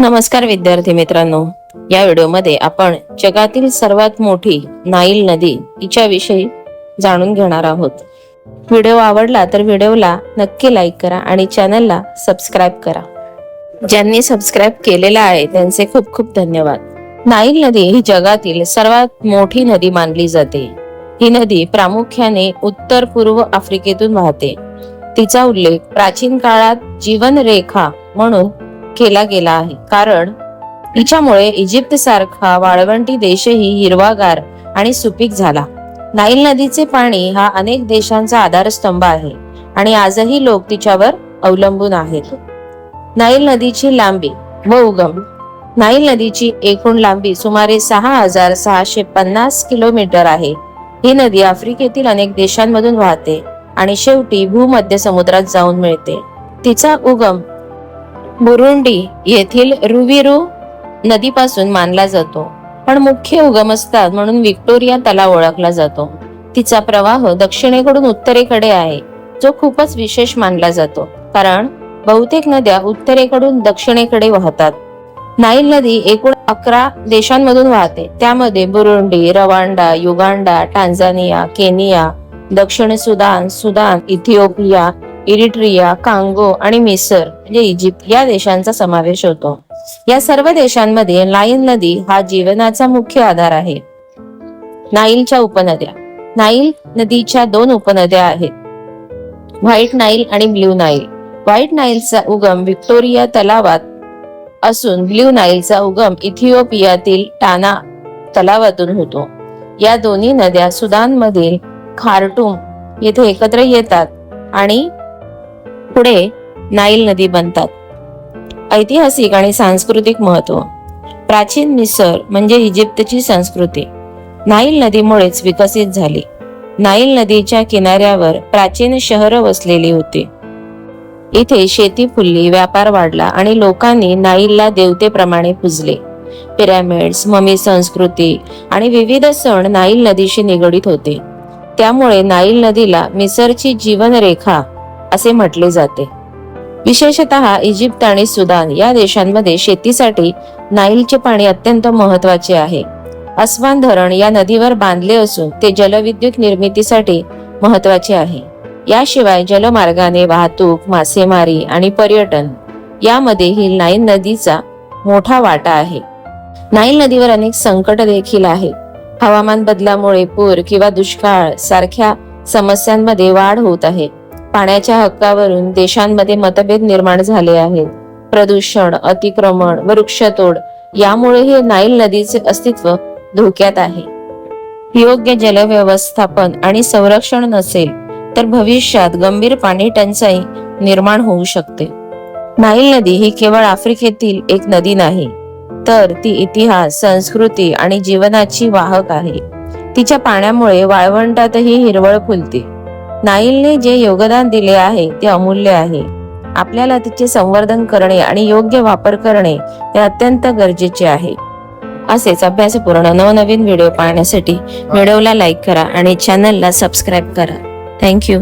नमस्कार विद्यार्थी मित्रांनो. या व्हिडिओमध्ये आपण जगातील सर्वात मोठी नाईल नदी हिच्याविषयी जाणून घेणार आहोत. व्हिडिओ आवडला तर व्हिडिओला नक्की लाईक करा आणि चॅनलला सबस्क्राईब करा. ज्यांनी सबस्क्राईब केलेला आहे त्यांचे खूप खूप धन्यवाद. नाईल नदी ही जगातील सर्वात मोठी नदी मानली जाते. ही नदी प्रामुख्याने उत्तर पूर्व आफ्रिकेतून वाहते. तिचा उल्लेख प्राचीन काळात जीवनरेखा म्हणून केला गेला आहे. कारण हिच्यामुळे इजिप्त सारखा वाळवंटी देशही हिरवागार आणि सुपीक झाला. नाईल नदीचे पाणी हा अनेक देशांचा आधारस्तंभ आहे आणि आजही लोक तिच्यावर अवलंबून आहेत. नाईल नदीची लांबी व उगम. नाईल नदीची एकूण लांबी सुमारे सहा हजार सहाशे पन्नास किलोमीटर आहे. ही नदी आफ्रिकेतील अनेक देशांमधून वाहते आणि शेवटी भूमध्य समुद्रात जाऊन मिळते. तिचा उगम बुरुंडी येथील रुविरू नदीपासून मानला जातो पण मुख्य उगमस्थान म्हणून व्हिक्टोरिया तलाव ओळखला जातो. तिचा प्रवाह दक्षिणेकडून उत्तरेकडे आहे जो खूपच विशेष मानला जातो कारण बहुतेक नद्या उत्तरेकडून दक्षिणेकडे वाहतात. नाईल नदी एकूण अकरा देशांमधून वाहते त्यामध्ये Burundi Rwanda Uganda Tanzania Kenya दक्षिण Sudan Sudan Ethiopia Eritrea Congo आणि मिसर म्हणजे इजिप्त या देशांचा समावेश होतो. या सर्व देशांमध्ये लाईन नदी हा जीवनाचा मुख्य आधार आहे. नाईलच्या उपनद्या. नाईल नदीच्या दोन उपनद्या आहेत. व्हाईट नाईल आणि ब्ल्यू नाईल. व्हाईट नाईलचा उगम व्हिक्टोरिया तलावात असून ब्ल्यू नाईलचा उगम इथिओपियातील टाना तलावातून होतो. या दोन्ही नद्या सुदानमधील खार्टूम येथे एकत्र येतात आणि पुढे नाईल नदी बनतात. ऐतिहासिक आणि सांस्कृतिक महत्त्व. प्राचीन मिसर म्हणजे इजिप्तची संस्कृती. नाईल नदीमुळेच विकसित झाली. नाईल नदीच्या किनाऱ्यावर प्राचीन शहर वसलेली होती. इथे शेती फुलली व्यापार वाढला आणि लोकांनी नाईलला देवतेप्रमाणे पूजले. पिरॅमिड्स ममी संस्कृती आणि विविध सण नाईल नदीशी निगडीत होते. त्यामुळे नाईल नदीला मिसरची जीवनरेखा असे म्हटले जाते. विशेषतः इजिप्त आणि सुदान या देशांमध्ये शेतीसाठी नाईलचे पाणी अत्यंत महत्त्वाचे आहे. अस्वान धरण या नदीवर बांधले असून ते जलविद्युत निर्मितीसाठी महत्त्वाचे आहे. याशिवाय जलमार्गाने वाहतूक मासेमारी आणि पर्यटन यामध्ये ही नाईल नदीचा मोठा वाटा आहे. नाईल नदीवर अनेक संकट देखील आहे. हवामान बदलामुळे पूर किंवा दुष्काळ सारख्या समस्यांमध्ये वाढ होत आहे. पाण्याच्या हक्कावरून देशांमध्ये मतभेद निर्माण झाले आहेत. प्रदूषण अतिक्रमण वृक्षतोड यामुळे हे नाईल नदीचे अस्तित्व धोक्यात आहे. योग्य जलव्यवस्थापन आणि संरक्षण नसेल तर भविष्यात गंभीर पाणी टंचाई निर्माण होऊ शकते. नाईल नदी ही केवळ आफ्रिकेतील एक नदी नाही तर ती इतिहास संस्कृती आणि जीवनाची वाहक आहे. तिच्या पाण्यामुळे वाळवंटातही हिरवळ फुलते. नाईलने जे योगदान दिले आहे ते अमूल्य आहे. आपल्याला तिचे संवर्धन करणे आणि योग्य वापर करणे हे अत्यंत गरजेचे आहे. असेच अभ्यासपूर्ण नवनवीन व्हिडिओ पाहण्यासाठी व्हिडिओला लाईक करा आणि चॅनलला सबस्क्राईब करा. थँक्यू.